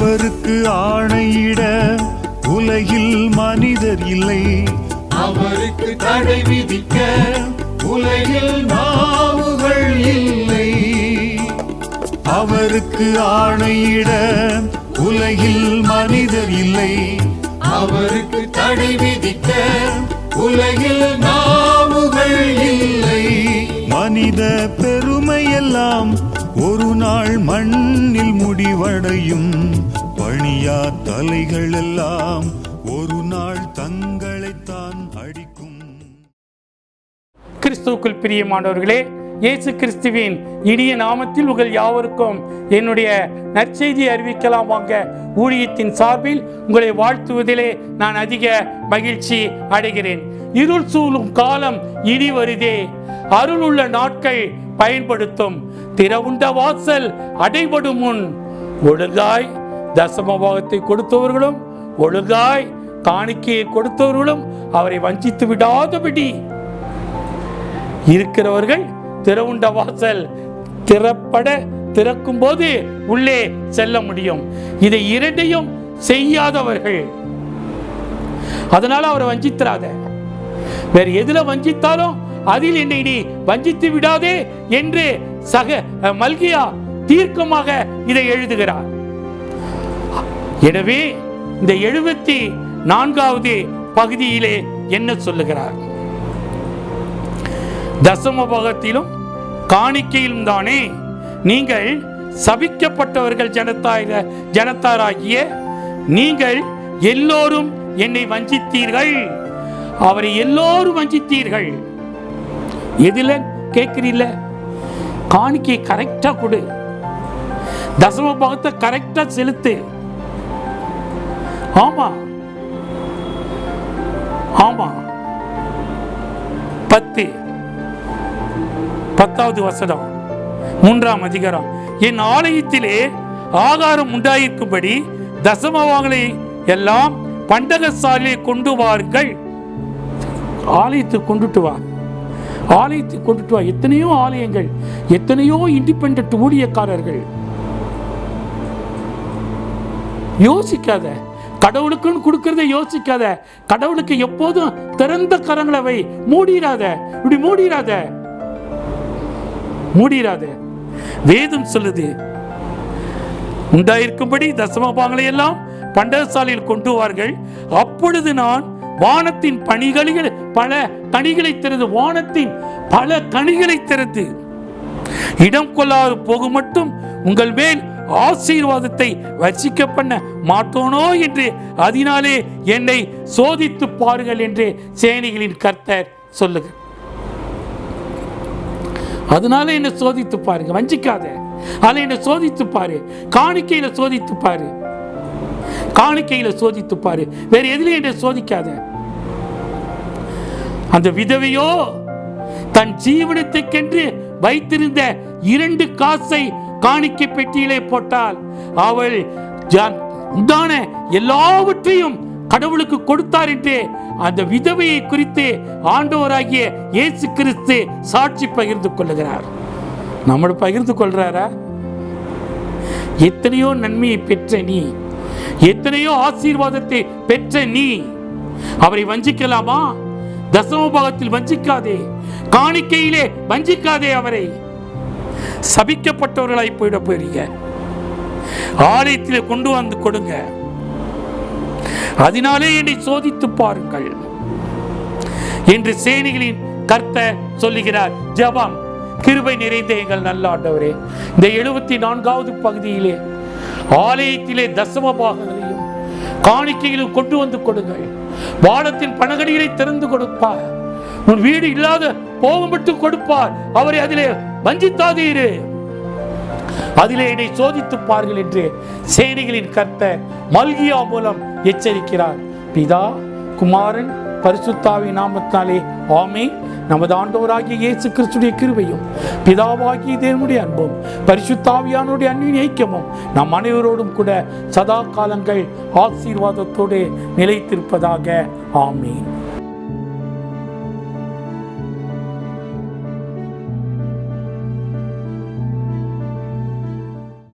அவருக்கு ஆணையிட உலகில் மனிதர் இல்லை. அவருக்கு தடை விதிக்க உலகில் நாவுகள் இல்லை. அவருக்கு ஆணையிட உலகில் மனிதர் இல்லை. அவருக்கு தடை விதிக்க உலகில் நாவுகள் இல்லை. மனித பெருமையெல்லாம் ஒரு நாள் மண்ணில் முடிவடையும் பணியா தலைகள் எல்லாம் ஒரு நாள் தங்களைத்தான் அடிக்கும். கிறிஸ்துவுக்குள் பிரியமானவர்களே இயேசு கிறிஸ்துவின் இனிய நாமத்தில் உங்கள் யாவருக்கும் என்னுடைய நற்செய்தி அறிவிக்கலாம் வாங்க. ஊழியத்தின் சார்பில் உங்களை வாழ்த்துவதிலே நான் அதிக மகிழ்ச்சி அடைகிறேன். இருள் சூழும் காலம் இனி வருதே. அருள் உள்ள நாட்கள் பயன்படுத்தும். திறவுண்ட வாசல் அடைபடும் முன் ஒழுங்காய் தசமபாகத்தை கொடுத்தவர்களும் ஒழுங்காய் காணிக்கையை கொடுத்தவர்களும் அவரை வஞ்சித்து விடாதபடி. இருக்கிறவர்கள் திறவுண்ட வாசல் திறப்பட திறக்கும் போது உள்ளே செல்ல முடியும். இதை இரண்டையும் செய்யாதவர்கள். அதனால அவரை வஞ்சித்திராத. வேற எதுல வஞ்சித்தாலும் அதில் என்னை நீ வஞ்சித்து விடாதே என்று சக அஹ், மல்கியா தீர்க்கமாக இதை எழுதுகிறார். எனவே இந்த எழுபத்தி நான்காவது பகுதியிலே என்ன சொல்லுகிறார்? தசம பாகத்திலும் காணிக்கையிலும் தானே நீங்கள் சபிக்கப்பட்டவர்கள் ஜனத்தாய ஜனத்தாராகிய நீங்கள் எல்லோரும் என்னை வஞ்சித்தீர்கள். அவரை எல்லோரும் வஞ்சித்தீர்கள். எதுல? கேட்குறீல்ல காணிக்கை கரெக்டா கொடு. தசம பாகத்தை கரெக்டா செலுத்து. ஆமா. ஆமா. பத்து. பத்தாவது வசனம். மூன்றாம் அதிகாரம். என் ஆலயத்திலே ஆகாரம் உண்டாயிருக்கும்படி தசமவாங்களை எல்லாம் பண்டகசாலையை கொண்டு வாருங்கள். ஆலயத்துக்கு கொண்டுட்டு வா. ஆலயத்துக்கு கொண்டுட்டு வா. எத்தனையோ ஆலயங்கள் எத்தனையோ இண்டிபெண்ட் ஊழியக்காரர்கள். யோசிக்காத. கடவுளுக்குன்னு கொடுக்கறத யோசிக்காத. கடவுளுக்கு எப்போதும் திறந்த கரங்களை வை மூடிராத. இப்படி மூடிராத. மூடிராத. வேதம் சொல்லுது. உண்டாயிருக்கும்படி தசமபாங்களை எல்லாம் பண்டகசாலையில் கொண்டு வார்கள். அப்பொழுது நான் வானத்தின் பணிகளில் பல கனிகளை திறந்து வானத்தின் பல கனிகளை திறந்து இடம் கொள்ளாது போக மட்டும் உங்கள் மேல் ஆசீர்வாதத்தை வசிக்க பண்ண மாட்டோனோ என்று அதனாலே என்னை சோதித்து பாருங்கள் என்று சேனைகளின் கர்த்தர் சொல்லுங்க அதனால என்னை சோதித்து பாருங்க. வஞ்சிக்காத. அதில் என்னை சோதித்து பாரு. காணிக்கையில சோதித்து பாரு. காணிக்கையில சோதித்து பாரு. வேற எதுலையும் என்னை சோதிக்காத. அந்த விதவையோ தன் ஜீவனத்துக்கென்று வைத்திருந்த இரண்டு காசை காணிக்க பெட்டியிலே போட்டால் அவள் உண்டான எல்லாவற்றையும் கடவுளுக்கு கொடுத்தார் என்று அந்த விதவையை குறித்து ஆண்டவராகிய இயேசு கிறிஸ்து சாட்சி பகிர்ந்து கொள்ளுகிறார். நம்மளை பகிர்ந்து கொள்றாரா? எத்தனையோ நன்மையை பெற்ற நீ எத்தனையோ ஆசீர்வாதத்தை பெற்ற நீ அவரை வஞ்சிக்கலாமா? தசமபாகத்தில் வஞ்சிக்காதே. காணிக்கையிலே வஞ்சிக்காதே அவரை. சபிக்கப்பட்டவர்களாய் போயிட போறீங்க. ஆலயத்தில் கொண்டு வந்து கொடுங்க. அதனாலே என்னை சோதித்து பாருங்கள். என்று சேனிகளின் கர்த்த சொல்லுகிறார் ஜபம் கிருபை நிறைந்த எங்கள் நல்ல ஆண்டவரே. இந்த எழுபத்தி நான்காவது பகுதியிலே ஆலயத்திலே தசம பாகங்களில் காணிக்கையிலும் கொண்டு வந்து கொடுங்கள். வானத்தின் பணகடிகளை திறந்து கொடுப்பார். உன் வீடு இல்லாத போகம் மட்டும் கொடுப்பார். அவரை அதிலே வஞ்சித்தாதீரு. அதிலே என்னை சோதித்து பார்கள் என்று சேனைகளின் கர்த்தர் மல்கியா மூலம் எச்சரிக்கிறார். பிதா குமாரன் பரிசுத்தாவி நாமத்தாலே ஆமே நமது ஆண்டவராகிய இயேசு கிறிஸ்துடைய கிருவையும் பிதாவாகிய தேவனுடைய அன்பும் பரிசுத்தாவியானுடைய அன்பின் ஐக்கியமும் நம் அனைவரோடும் கூட சதா காலங்கள் ஆசீர்வாதத்தோடு நிலைத்திருப்பதாக ஆமீன்.